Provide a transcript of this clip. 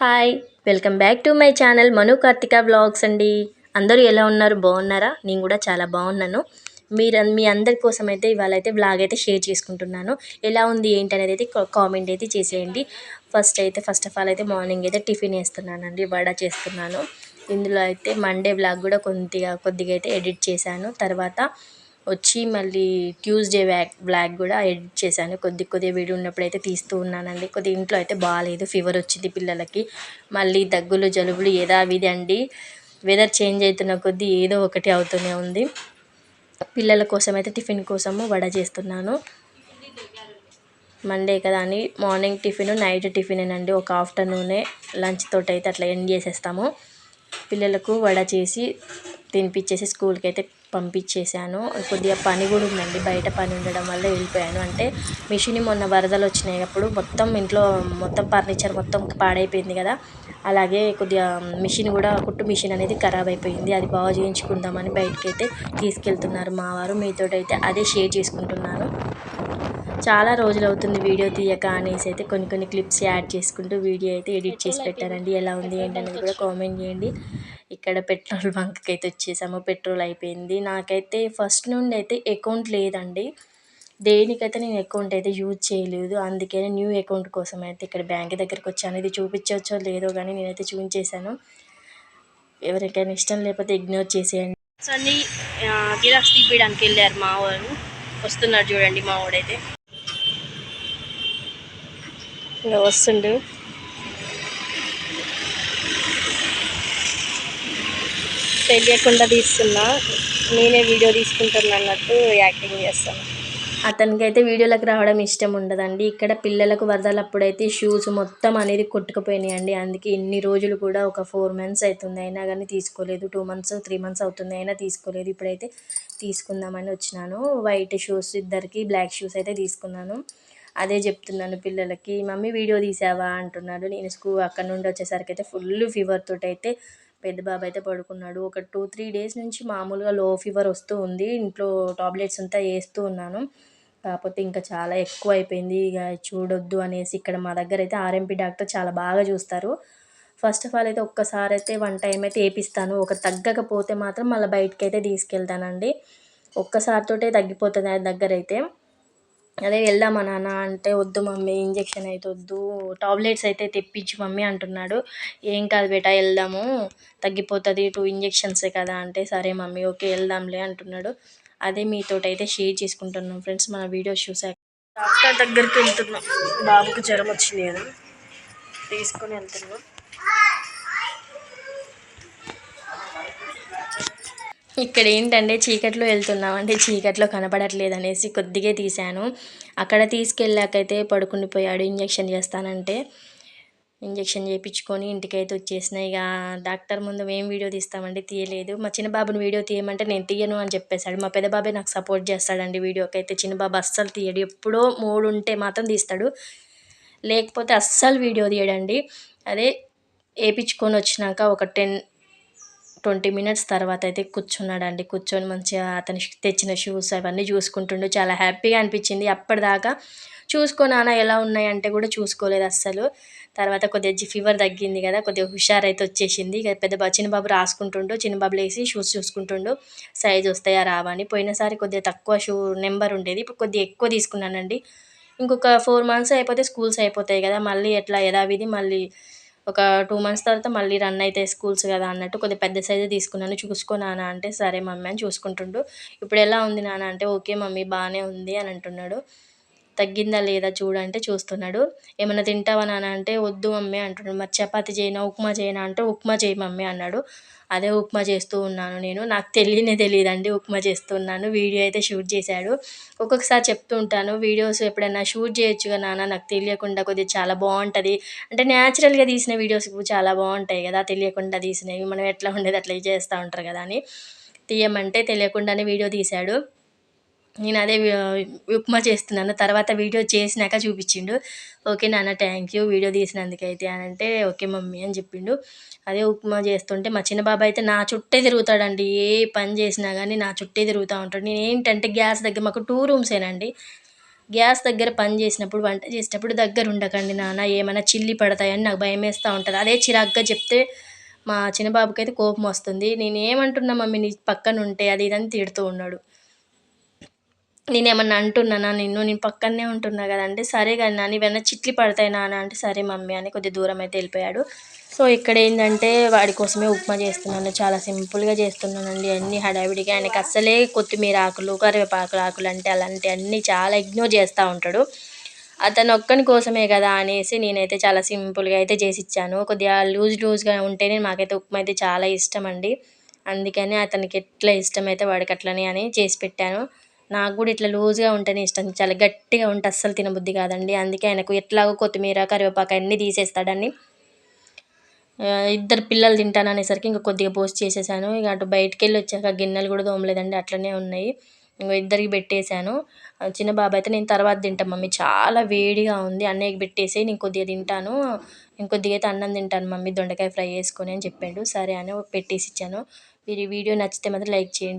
Hi welcome back to my channel Manu Karthika blogs అండి. అందరూ ఎలా ఉన్నారు? బాగున్నారా? నేను కూడా చాలా బాగున్నాను. మీరు మీ అందరి కోసం అయితే ఇవాళ అయితే బ్లాగ్ అయితే షేర్ చేసుకుంటున్నాను. ఎలా ఉంది ఏంటి అనేది అయితే కామెంట్ అయితే చేసేయండి. ఫస్ట్ అయితే ఫస్ట్ ఆఫ్ ఆల్ అయితే మార్నింగ్ అయితే టిఫిన్ వేస్తున్నానండి వడ చేస్తున్నాను. ఇందులో అయితే మండే బ్లాగ్ కూడా కొద్దిగా కొద్దిగా అయితే ఎడిట్ చేశాను. తర్వాత వచ్చి మళ్ళీ ట్యూస్డే వ్యాగ్ బ్లాగ్ కూడా ఎడిట్ చేశాను. కొద్ది కొద్దిగా వీడి ఉన్నప్పుడు అయితే తీస్తూ ఉన్నానండి. కొద్ది ఇంట్లో అయితే బాగాలేదు ఫీవర్ వచ్చింది పిల్లలకి. మళ్ళీ దగ్గులు జలుబులు విధి అండి. వెదర్ చేంజ్ అవుతున్న కొద్దీ ఏదో ఒకటి అవుతూనే ఉంది. పిల్లల కోసం అయితే టిఫిన్ కోసము వడ చేస్తున్నాను. మండే కదా అని మార్నింగ్ టిఫిన్ నైట్ టిఫినేనండి. ఒక ఆఫ్టర్నూనే లంచ్ తోటి అయితే అట్లా ఎండ్ చేసేస్తాము. పిల్లలకు వడ చేసి తినిపించేసి స్కూల్కి అయితే పంపించేశాను. కొద్దిగా పని కూడా ఉందండి. బయట పని ఉండడం వల్ల వెళ్ళిపోయాను. అంటే మిషన్ మొన్న వరదలు వచ్చినాయి అప్పుడు మొత్తం ఇంట్లో మొత్తం ఫర్నిచర్ మొత్తం పాడైపోయింది కదా. అలాగే కొద్దిగా మిషన్ కూడా కుట్టు మిషన్ అనేది ఖరాబ్ అయిపోయింది. అది బాగు చేయించుకుందామని బయటకైతే తీసుకెళ్తున్నారు మా వారు. మీతో అయితే అదే షేర్ చేసుకుంటున్నాను. చాలా రోజులు అవుతుంది వీడియో తీయక అనేసి అయితే కొన్ని కొన్ని క్లిప్స్ యాడ్ చేసుకుంటూ వీడియో అయితే ఎడిట్ చేసి పెట్టారండి. ఎలా ఉంది ఏంటనేది కూడా కామెంట్ చేయండి. ఇక్కడ పెట్రోల్ బంక్కి అయితే వచ్చేసాము. పెట్రోల్ అయిపోయింది. నాకైతే ఫస్ట్ నుండి అయితే అకౌంట్ లేదండి. దేనికైతే నేను అకౌంట్ అయితే యూజ్ చేయలేదు. అందుకే న్యూ అకౌంట్ కోసం అయితే ఇక్కడ బ్యాంక్ దగ్గరికి వచ్చాను. ఇది చూపించవచ్చో లేదో కానీ నేనైతే చూపించేశాను. ఎవరికైనా ఇష్టం లేకపోతే ఇగ్నోర్ చేసేయండి. అన్ని గిరాక్స్ తీపియడానికి వెళ్ళారు మా వారు. వస్తున్నారు చూడండి మా వాడైతే. వస్తుండు. తెలియకుండా తీస్తున్నా నేనే వీడియో తీసుకుంటున్నా అన్నట్టు యాక్టింగ్ చేస్తాను. అతనికి అయితే వీడియోలకు రావడం ఇష్టం ఉండదండి. ఇక్కడ పిల్లలకు వరదలు అప్పుడైతే షూస్ మొత్తం అనేది కొట్టుకుపోయినాయండి. అందుకే ఇన్ని రోజులు కూడా ఒక ఫోర్ మంత్స్ అవుతుంది. అయినా కానీ తీసుకోలేదు. టూ మంత్స్ త్రీ మంత్స్ అవుతుంది. అయినా తీసుకోలేదు. ఇప్పుడైతే తీసుకుందామని వచ్చినాను. వైట్ షూస్ ఇద్దరికి బ్లాక్ షూస్ అయితే తీసుకున్నాను. అదే చెప్తున్నాను పిల్లలకి మమ్మీ వీడియో తీసావా? అంటున్నాడు. నేను స్కూల్ అక్కడ నుండి వచ్చేసరికి అయితే ఫుల్ ఫీవర్ తోటి అయితే పెద్ద బాబు అయితే పడుకున్నాడు. ఒక టూ త్రీ డేస్ నుంచి మామూలుగా లో ఫీవర్ వస్తూ ఉంది. ఇంట్లో టాబ్లెట్స్ అంతా వేస్తూ ఉన్నాను. కాకపోతే ఇంకా చాలా ఎక్కువ అయిపోయింది. ఇక చూడొద్దు అనేసి ఇక్కడ మా దగ్గర అయితే ఆర్ఎంపీ డాక్టర్ చాలా బాగా చూస్తారు. ఫస్ట్ ఆఫ్ ఆల్ అయితే ఒక్కసారి అయితే వన్ టైం అయితే వేపిస్తాను. ఒక తగ్గకపోతే మాత్రం మళ్ళీ బయటకి అయితే తీసుకెళ్తానండి. ఒక్కసారితోటే తగ్గిపోతుంది దగ్గర అయితే. అదే వెళ్దామా నాన్న అంటే వద్దు మమ్మీ ఇంజెక్షన్ అయితే వద్దు టాబ్లెట్స్ అయితే తెప్పించు మమ్మీ అంటున్నాడు. ఏం కాదు బేటా వెళ్దాము. తగ్గిపోతుంది టూ ఇంజెక్షన్సే కదా అంటే సరే మమ్మీ ఓకే వెళ్దాంలే అంటున్నాడు. అదే మీతో అయితే షేర్ చేసుకుంటున్నాం ఫ్రెండ్స్ మన వీడియోస్ చూసాక. డాక్టర్ దగ్గరికి వెళ్తున్నాం. బాబుకి జ్వరం వచ్చింది కదా తీసుకొని వెళ్తున్నాం. ఇక్కడ ఏంటంటే చీకట్లో వెళ్తున్నాం. అంటే చీకట్లో కనపడట్లేదు అనేసి కొద్దిగా తీశాను. అక్కడ తీసుకెళ్ళాకైతే పడుకునిపోయాడు ఇంజక్షన్ చేస్తానంటే ఇంజక్షన్ చేయించుకొని ఇంటికైతే వచ్చేసిన. ఇక డాక్టర్ ముందు మేము వీడియో తీస్తామండి తీయలేదు. మా చిన్న బాబుని వీడియో తీయమంటే నేను తీయను అని చెప్పేశాడు. మా పెద్ద బాబే నాకు సపోర్ట్ చేస్తాడండి వీడియోకి అయితే చిన్న బాబు అస్సలు తీయడు. ఎప్పుడో మూడు ఉంటే మాత్రం తీస్తాడు. లేకపోతే అస్సలు వీడియో తీయడండి. అదే వేయించుకొని వచ్చినాక ఒక టెన్ ట్వంటీ మినిట్స్ తర్వాత అయితే కూర్చున్నాడండి. కూర్చొని మంచిగా అతని తెచ్చిన షూస్ అవన్నీ చూసుకుంటుండు. చాలా హ్యాపీగా అనిపించింది. అప్పటిదాకా చూసుకో నాన్న ఎలా ఉన్నాయంటే కూడా చూసుకోలేదు అస్సలు. తర్వాత కొద్దిగా ఫీవర్ తగ్గింది కదా కొద్దిగా హుషారైతే వచ్చేసింది. ఇక పెద్ద చిన్నబాబు రాసుకుంటుండు. చిన్నబాబు లేసి షూస్ చూసుకుంటుండు. సైజ్ వస్తాయా రావా అని. పోయినసారి కొద్దిగా తక్కువ షూ నెంబర్ ఉండేది. ఇప్పుడు కొద్దిగా ఎక్కువ తీసుకున్నానండి. ఇంకొక ఫోర్ మంత్స్ అయిపోతే స్కూల్స్ అయిపోతాయి కదా. మళ్ళీ ఎట్లా యథావిధి మళ్ళీ ఒక టూ మంత్స్ తర్వాత మళ్ళీ రన్ అయితే స్కూల్స్ కదా అన్నట్టు కొద్దిగా పెద్ద సైజు తీసుకున్నాను చూసుకో నాన్న అంటే సరే మమ్మీ అని చూసుకుంటుండు. ఇప్పుడు ఎలా ఉంది నాన్న అంటే ఓకే మమ్మీ బాగానే ఉంది అని అంటున్నాడు. తగ్గిందా లేదా చూడంటే చూస్తున్నాడు. ఏమైనా తింటావా నాన్న అంటే వద్దు మమ్మీ అంటున్నాడు. మరి చపాతి చేయనా ఉప్మా చేయనా అంటే ఉప్మా చేయి మమ్మీ అన్నాడు. అదే ఉప్మా చేస్తూ ఉన్నాను నేను. నాకు తెలియనే తెలియదండి ఉప్మా చేస్తున్నాను వీడియో అయితే షూట్ చేశాడు. ఒక్కొక్కసారి చెప్తూ ఉంటాను. వీడియోస్ ఎప్పుడైనా షూట్ చేయొచ్చుగా నాన్న? నాకు తెలియకుండా కొద్దిగా చాలా బాగుంటుంది. అంటే న్యాచురల్గా తీసిన వీడియోస్ చాలా బాగుంటాయి కదా. తెలియకుండా తీసినవి. మనం ఎట్లా ఉండేది అట్లా చేస్తూ ఉంటారు కదా అని. తీయమంటే తెలియకుండానే వీడియో తీశాడు. నేను అదే ఉప్మా చేస్తున్నాను. తర్వాత వీడియో చేసినాక చూపించిండు. ఓకే నాన్న థ్యాంక్ యూ వీడియో తీసినందుకైతే అని అంటే ఓకే మమ్మీ అని చెప్పిండు. అదే ఉప్మా చేస్తుంటే మా చిన్న బాబాయ్ అయితే నా చుట్టే తిరుగుతాడండి. ఏ పని చేసినా కానీ నా చుట్టే తిరుగుతూ ఉంటాడు. నేను ఏంటంటే గ్యాస్ దగ్గర మాకు టూ రూమ్సేనండి గ్యాస్ దగ్గర పని చేసినప్పుడు వంట చేసేటప్పుడు దగ్గర ఉండకండి నాన్న. ఏమైనా చిల్లి పడతాయని నాకు భయం వేస్తూ ఉంటుంది. అదే చిరాగ్గా చెప్తే మా చిన్నబాబుకి అయితే కోపం వస్తుంది. నేను ఏమంటున్నా మమ్మీ నీ పక్కన ఉంటే అది ఇదని తిడుతూ ఉన్నాడు. నేనేమన్నా అంటున్నానా నిన్ను? నేను పక్కనే ఉంటున్నా కదంటే సరే కానీ నాన్న ఇవన్నీ చిట్లి పడతాయి నాన్న అంటే సరే మమ్మీ అని కొద్ది దూరం అయితే వెళ్ళిపోయాడు. సో ఇక్కడ ఏంటంటే వాడి కోసమే ఉప్మా చేస్తున్నాను. చాలా సింపుల్గా చేస్తున్నానండి. అన్ని హడావిడిగా ఆయనకి అస్సలే కొత్తిమీర ఆకులు కరివేపాకులు ఆకులు అంటే అలాంటి అన్నీ చాలా ఇగ్నోర్ చేస్తూ ఉంటాడు. అతను ఒక్కని కోసమే కదా అనేసి నేనైతే చాలా సింపుల్గా అయితే చేసి ఇచ్చాను కొద్దిగా లూజ్ లూజ్గా ఉంటేనే మాకైతే ఉప్మా అయితే చాలా ఇష్టం అండి. అందుకని అతనికి ఎట్లా ఇష్టమైతే వాడికి అట్లనే అని చేసి పెట్టాను. నాకు కూడా ఇట్లా లూజ్గా ఉంటేనే ఇష్టం. చాలా గట్టిగా ఉంటే అస్సలు తినబుద్ధి కాదండి. అందుకే ఆయనకు ఎట్లాగో కొత్తిమీర కరివేపాకు అన్నీ తీసేస్తాడని. ఇద్దరు పిల్లలు తింటాను అనేసరికి ఇంకా కొద్దిగా పోస్ట్ చేసేసాను. ఇక అటు బయటికి వెళ్ళి వచ్చాక గిన్నెలు కూడా తోమలేదండి అట్లనే ఉన్నాయి. ఇంకో ఇద్దరికి పెట్టేశాను. చిన్న బాబు అయితే నేను తర్వాత తింటాను మమ్మీ. చాలా వేడిగా ఉంది. అన్నయ్యకి పెట్టేసి నేను కొద్దిగా తింటాను. ఇంకొద్దిగా అయితే అన్నం తింటాను మమ్మీ దొండకాయ ఫ్రై చేసుకొని అని చెప్పాడు. సరే అని పెట్టేసి ఇచ్చాను. మీరు ఈ వీడియో నచ్చితే మాత్రం లైక్ చేయండి.